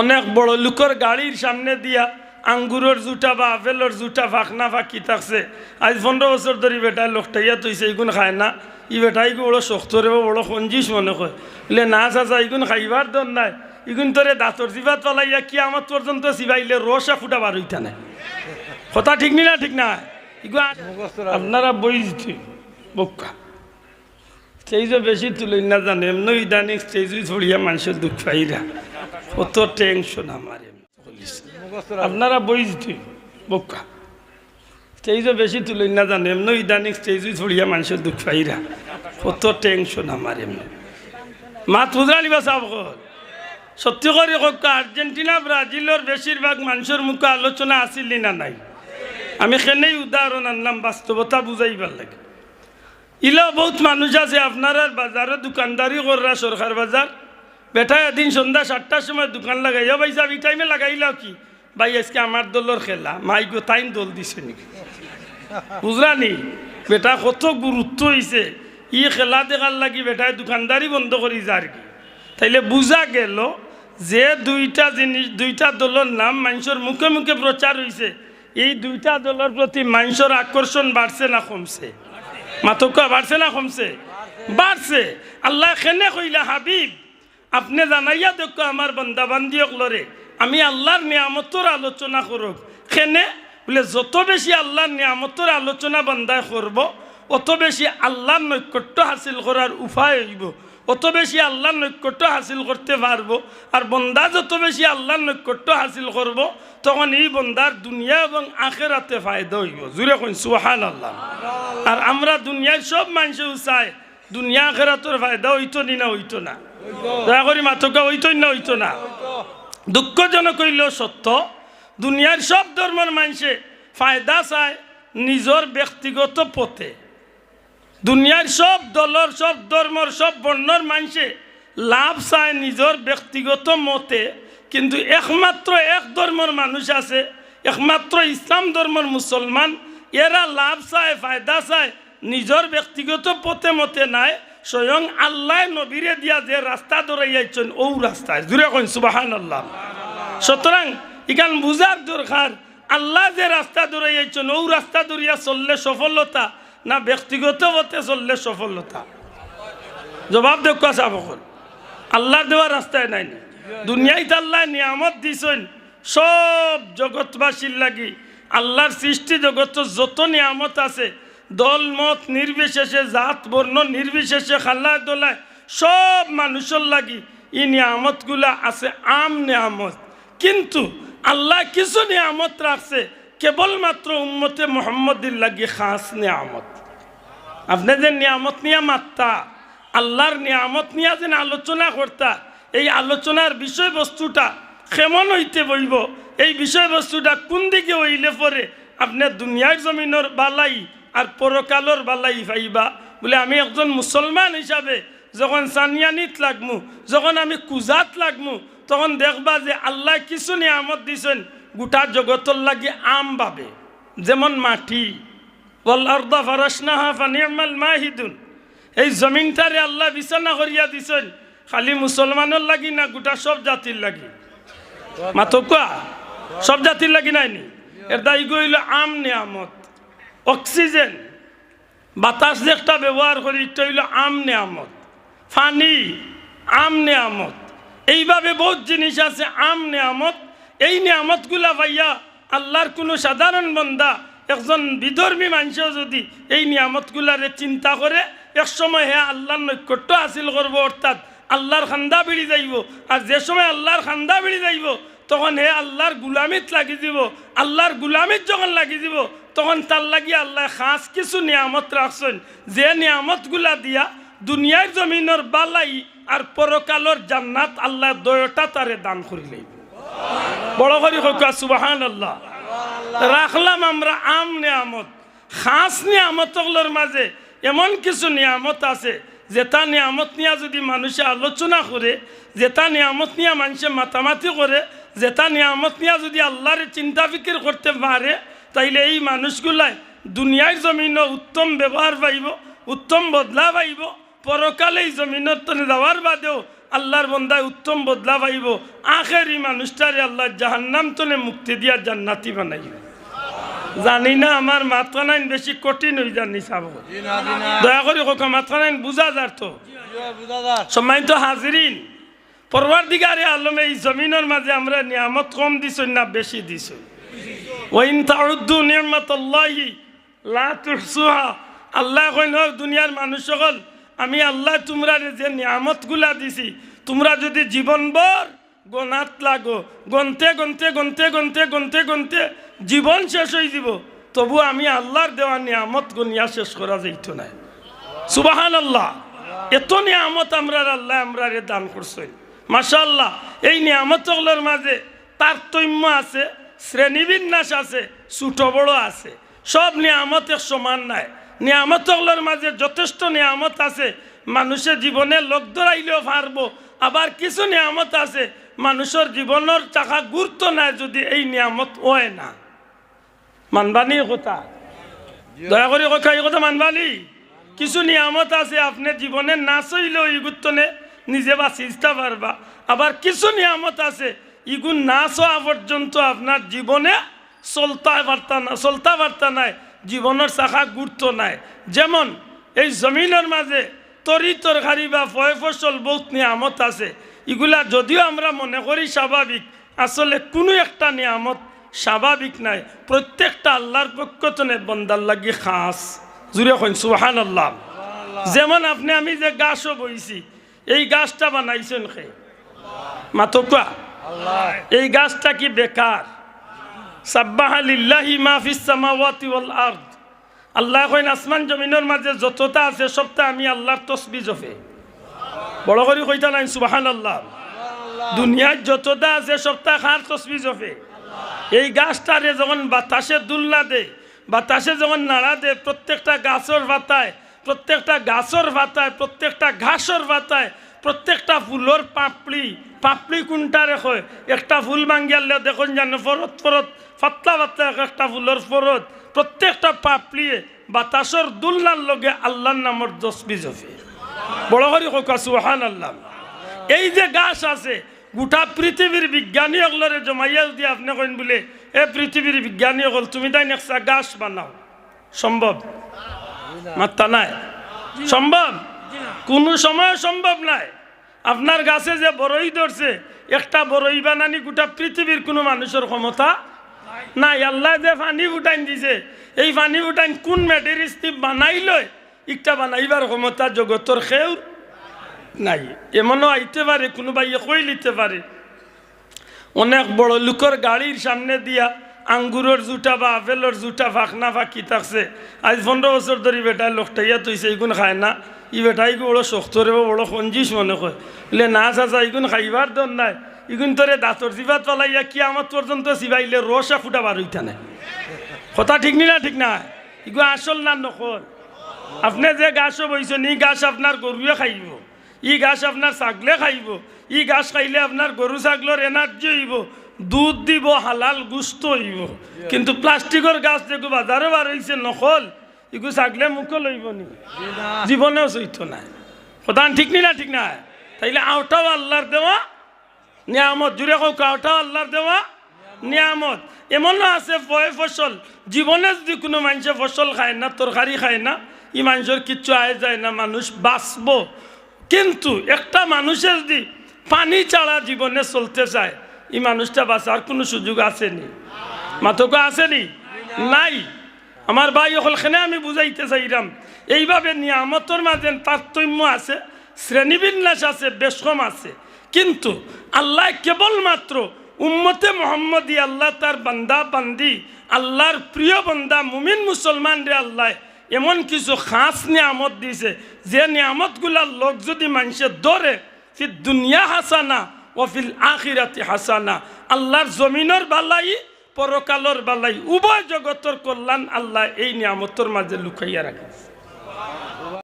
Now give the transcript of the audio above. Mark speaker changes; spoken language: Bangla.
Speaker 1: অনেক বড় লোকের গাড়ির সামনে দিয়া আঙ্গুরের জুটা বা আপেলের জুটা ফাঁকনা ফাঁকি থাকছে। আজ পনেরো বছর ধরে বেটায় লোকটাইয়া তৈছে এইগুন খায় না। ই বেটাই বড় শক্তরে বড় সঞ্জিস মনে কয়। বলে, না চাচা এইগুন খাইবার দর নাই। ইগুন তোরে দাঁতর জিবাত পালাইয়া কি আমার পর্যন্ত চিবাইলে রসা ফুটা বার হইতা নাই। কথা ঠিক নি না ঠিক না আপনারা বই দিতে বক্কা স্টেজও বেশি তুলই না জানে এমনি ইদানিং স্টেজ ছড়িয়া মানুষের দুঃখ পাইরা কত টেনশন আমার। আপনারা বই দিতে বক্কা স্টেজও বেশি তুলই না জানে এমনি ইদানিং স্টেজ ছড়িয়া মানুষের দুঃখ পাইরা। কত টেনশন আমার এমনি। মাত বুঝালি বা সাব সত্যি করে কক আর্জেন্টিনা ব্রাজিলের বেশিরভাগ মানুষের মুখে আলোচনা আসিলি না নাই? আমি সেনেই উদাহরণ আনলাম, বাস্তবতা বুঝাইবার লাগে। ইলা বহুত মানুষ আছে, আপনার বাজারে দোকানদারি কররা সরকার বাজার বেটা, এদিন সন্ধ্যা সাতটার সময় দোকান লাগাইয়া ভাই যাবি টাইমে লাগাইলাও কি? ভাই, আজকে আমার দলের খেলা। মাই গো, তাইন দল দিছে নাকি? বুঝলা নি? বেটা, কত গুরুত্ব হইছে। ই খেলা দেখার লাগি বেটায় দোকানদারি বন্ধ করি যার কি। তাইলে বুঝা গেল যে দুইটা জিনিস, দুইটা দলের নাম মানুষের মুখে মুখে প্রচার হইছে। এই দুইটা দলের প্রতি মানুষের আকর্ষণ বাড়ছে না কমছে? মাতকা বাড়ছে না কমছে? বাড়ছে। আল্লাহ খেনে কইলা, হাবিব আপনি জানাইয়া দেখো আমার বন্দা বান্দিয়ক লরে, আমি আল্লাহর নিয়ামতর আলোচনা করুক খেনে বলে, যত বেশি আল্লাহর নিয়ামতর আলোচনা বন্দায় করব, অত বেশি আল্লাহর নৈকট্য হাসিল করার উপায় হইব। অত বেশি আল্লাহর নৈকট্য হাসিল করতে পারব। আর বন্দা যত বেশি আল্লাহর নৈকট্য হাসিল করব, তখন এই বন্দার দুনিয়া এবং আখেরাতে ফায়দা হইব। জুড়ে কইন সুহান আল্লাহ আর আমরা দুনিয়ার সব মানুষেও চাই দুনিয়া আখেরাতর ফায়দা হইতো নি না হইতো না? দয়া করি মাতকা হইতো না হইতো না? দুঃখজনক হইলেও সত্য, দুনিয়ার সব ধর্মের মানুষে ফায়দা চায় নিজের ব্যক্তিগত পথে। দুনিয়ার সব দলর, সব ধর্মর, সব বর্ণর মানুষে লাভ চায় নিজের ব্যক্তিগত মতে। কিন্তু একমাত্র এক ধর্মের মানুষ আছে, একমাত্র ইসলাম ধর্মের মুসলমান, এরা লাভ চায়, ফায়দা চায় নিজের ব্যক্তিগত পথে মতে নাই, স্বয়ং আল্লাহ নবীরে দিয়া যে রাস্তা দৌড়াইয়াছেন ও রাস্তায়। জুড়ে কইন সুবাহান আল্লাহ সুতরাং, ইখান বুঝার দরকার, আল্লাহ যে রাস্তা দৌড়াইয়াছেন ও রাস্তা দৌড়িয়া চললে সফলতা, না ব্যক্তিগত পথে চললে সফলতা? জবাব দেখো সাবকল আল্লাহ দেওয়া রাস্তায় নাই না? দুনিয়ায় তো আল্লাহ নিয়ামত দিছেন, সব জগৎবাসীর লাগি। আল্লাহর সৃষ্টি জগৎ যত নিয়ামত আছে দল মত নির্বিশেষে জাত বর্ণ নির্বিশেষে, খাল্লায় দোলায়, সব মানুষের লাগি এই নিয়ামতগুলা আছে, আম নিয়ামত। কিন্তু আল্লাহ কিছু নিয়ামত রাখছে, কেবলমাত্র উম্মতে মোহাম্মদের লাগি খাস নিয়ামত। আপনি যে নিয়ামত নিয়ে মাত্তা, আল্লাহর নিয়ামত নিয়ে যেন আলোচনা করতা, এই আলোচনার বিষয়বস্তুটা কেমন হইতে বইব, এই বিষয়বস্তুটা কোন দিকে হইলে পরে আপনার দুনিয়ার জমিনের বালাই আর পরকালর বালাই পাইবা বলে, আমি একজন মুসলমান হিসাবে যখন সানিয়ানিত লাগমু, যখন আমি কুজাত লাগমু, তখন দেখবা যে আল্লাহ কিছু নিয়ামত দিছেন, গোটা জগতর লাগি আম ভাবে যেমন মাটি। মাহিদুন। এই জমিনটারে আল্লাহ বিছানা করিয়া দিছেন, খালি মুসলমানের লাগি না, গোটা সব জাতির লাগি? মাতকুয়া সব জাতির লাগি নাইনি? এর দায়ী হইল আম নিয়ামত। অক্সিজেন। বাতাস যে একটা ব্যবহার করি, এটা হইল আম নিয়ামত। ফানি আম নিয়ামত। এইভাবে বহুত জিনিস আছে, আম নিয়ামত। এই নিয়ামতগুলা ভাইয়া আল্লাহর কোনো সাধারণ বন্দা, একজন বিধর্মী মানুষও যদি এই নিয়ামতগুলারে চিন্তা করে, এক সময় হ্যাঁ আল্লাহর নৈকট্য হাসিল করব, অর্থাৎ আল্লাহর খান্দা বেড়ে যাইব। আর যে সময় আল্লাহর খান্দা বেড়ে যাইব তখন হে আল্লাহর গুলামিত লাগি দিব আল্লাহর গুলামিত যখন লাগি দিব তখন তার লাগি আল্লাহ খাস কিছু নিয়ামত রাখছেন। যে নিয়ামতগুলা দিয়া দুনিয়ার জমিনের বালাই আর পরকালর জান্নাত আল্লাহ দয়টা তারে দান করি লইব বড় করি হোক সুবাহান আল্লাহ রাখলাম আমরা আম নিয়ামত, খাস নিয়ামতগুলোর মাঝে এমন কিছু নিয়ামত আছে যেটা নিয়ামত নিয়ে যদি মানুষে আলোচনা করে যেটা নিয়ামত নিয়ে মানুষে মাতামাতি করে যেটা নিয়ামত নিয়া যদি আল্লাহরে চিন্তা ফিকির করতে পারে তাইলে এই মানুষগুলাই দুনিয়ার জমিন উত্তম ব্যবহার পাইব উত্তম বদলা পাইব পরকালেই জমিনত তনে যাওয়ার বাদেও আল্লাহর বন্দায় উত্তম বদলা পাইব। আখেরি মানুষটারে আল্লাহ জাহান্নাম তনে মুক্তি দিয়া জান্নাতি বানাইব। জানি না আমার মাথা নাইন বেশি কঠিন হয়ে জানি চাব দয়া করে কোকা মাথা নাইন বুঝা যার তো। সম্মানিত হাজিরিন পরবার দিগারে আলম, এই জমিনের মাঝে আমরা নিয়ামত কম দিছ না বেশি দিছ লা আল্লাহ দুনিয়ার মানুষ সকল আমি আল্লাহ তোমরা যে নিয়ামতগুলা দিছি, তোমরা যদি জীবনভর গনাত লাগো, গনতে গনতে গনতে গনতে গনতে গনতে জীবন শেষ হয়ে যাব, তবু আমি আল্লাহর দেওয়া নিয়ামত গনিয়া শেষ করা যাইত না। সুবাহান আল্লাহ এত নিয়ামত আমরা আল্লাহ, আমরা দান করছেন মাশাল্লাহ এই নিয়ামতগুলোর মাঝে তারতম্য আছে, শ্রেণীবিন্যাস আছে, ছোট বড় আছে, সব নিয়ামত এক সমান নাই। নিয়ামতগুলোর মাঝে যথেষ্ট নিয়ামত আছে, মানুষের জীবনে লোক ধরাইলেও পারব, আবার কিছু নিয়ামত আছে, মানুষের জীবনের চাকা গুরুত্ব নাই যদি এই নিয়ামত হয় না। মানবানি কথা? দয়া করে কথা, এই কথা মানবানি? কিছু নিয়ামত আছে, আপনি জীবনে না চইলেও ইগুত্তনে নিজে বা চিন্তা পারবা। আবার কিছু নিয়ামত আছে। ইগুন না চোয়া পর্যন্ত আপনার জীবনে চলতা বার্তা না চলতা বার্তা নাই জীবনের শাখা গুরুত্ব নাই। যেমন এই জমিনের মাঝে তরি তরকারি বা ফয় ফসল বহুত নিয়ামত আছে। এগুলা যদিও আমরা মনে করি স্বাভাবিক আসলে কোনো একটা নিয়ামত স্বাভাবিক নাই। প্রত্যেকটা আল্লাহর পক্ষ তনে বন্দার লাগি খাস। জুড়ে কইন সুহান আল্লাহ যেমন আপনি আমি যে গাছও বইছি এই গাছটা বানাইছেন খে মাতকা এই গাছটা কি বেকার? সাব্বাহা লিল্লাহি মাহফিস সামাওয়াতি ওয়াল আরদ। আল্লাহ কইন, আসমান জমিনের মাঝে যতটা আছে সবটা আমি আল্লাহর তসবি জফে বড় করে কইতা নাই সুবাহান আল্লাহ দুনিয়ার যতটা আছে সবটা খার তসবি জফে এই গাছটারে যখন বাতাসে দুলনা দে, বাতাসে যখন নাড়া দে, প্রত্যেকটা গাছর পাতায় প্রত্যেকটা গাছর পাতায় প্রত্যেকটা ঘাসর পাতায় প্রত্যেকটা ফুলর পাপড়ি পাপড়ি কোনটা রেখে একটা ফুল ভাঙ্গিয়ালে দেখুন জানো ফরত ফরত পাতলা পাতলা একটা ফুলর ফরত প্রত্যেকটা পাপড়িয়ে বাতাসর দুলনার লগে আল্লাহর নামর দশবি জফে বড় করে কোকা আল্লাহ এই যে গাছ আছে, গোটা পৃথিবীর বিজ্ঞানী অগলরে জমাইয়া যদি আপনি কইন বলে, এ পৃথিবীর বিজ্ঞানী অগল তুমি তাই একটা গাছ বানাও। সম্ভব মাত্তা নাই। সম্ভব? কোনো সময় সম্ভব নাই। আপনার গাছে যে বড়ই ধরছে, একটা বড়ই বানানি গোটা পৃথিবীর কোনো মানুষের ক্ষমতা নাই। আল্লাহ যে পানি ফুটাইন দিছে, এই পানি ফুটাইন কোন মেটেরিস্টি বানাইলই একটা বানাইবার ক্ষমতা জগতর খেউর নাই। এমনও আইতে পারে কোনোবাই কই লিতে পারে। অনেক বড় লোকের গাড়ির সামনে দিয়া আঙ্গুরের জুটা বা আপেলের জুটা ফাঁকনা ফাঁকি থাকছে। আজ পনেরো বছর ধরে বেটায় লোকটাইয়া তৈছে এইগুন খায় না। ই বেটাই বড় শক্ত রে বড় সঞ্জিস মনে কয়। বলে না চাচা ইগুন খাইবার দন নাই। ইগুন তোরে দাঁতর জিবাত পালাইয়া কি আমার পর্যন্ত চিবাইলে রসা ফুটা বার হইতা নাই। কথা ঠিক নি না ঠিক না ইগু আসল না নকল? আপনি যে গাছও বইছেন ই গাছ আপনার গরুয়ে খাইব। ই গাছ আপনার ছাগলে খাইব। ই গাছ খাইলে আপনার গরু ছাগলের এনার্জি হইব। দুধ দিব, হালাল গুস্ত হইব কিন্তু প্লাস্টিকের গাছ যেগু বাজারে বার হয়েছে নকল। ইগু ছাগলে মুখে লইব নি। জীবনেও চৈত নাই। প্রধান ঠিক নি না ঠিক না তাইলে আওটাও আল্লাহর দেওয়া নিয়ামত। জুড়ে হোক আওটাও আল্লাহর দেওয়া নিয়ামত। এমনও আছে ফয় ফসল জীবনে যদি কোনো মানুষে ফসল খায় না তরকারি খায় না, ই মানুষের কিচ্ছু আয় যায় না মানুষ বাঁচব। কিন্তু একটা মানুষের যদি পানি ছাড়া জীবনে চলতে চায়। এই মানুষটা বাঁচার কোনো সুযোগ আসেনি। মাথকো আসেনি? নাই। আমার ভাই ওখানে আমি বুঝাইতে চাইলাম, এইভাবে নিয়ামতর মাঝে তারতম্য আছে, শ্রেণীবিন্যাস আছে বেশম আছে। কিন্তু আল্লাহ কেবলমাত্র উম্মতে মোহাম্মদী আল্লাহ তার বান্দা বান্দি, আল্লাহর প্রিয় বান্দা, মুমিন মুসলমান রে আল্লাহ, এমন কিছু খাস নিয়ামত দিছে, যে নিয়ামতগুলার লোক যদি মানুষে ধরে ফি দুনিয়া হাসানা ও ফিল আখিরাতি হাসানা, আল্লাহর জমিনের বালাই, পরকালর বালাই, উভয় জগতর কল্যাণ আল্লাহ এই নিয়ামতর মাঝে লুকাইয়া রাখে।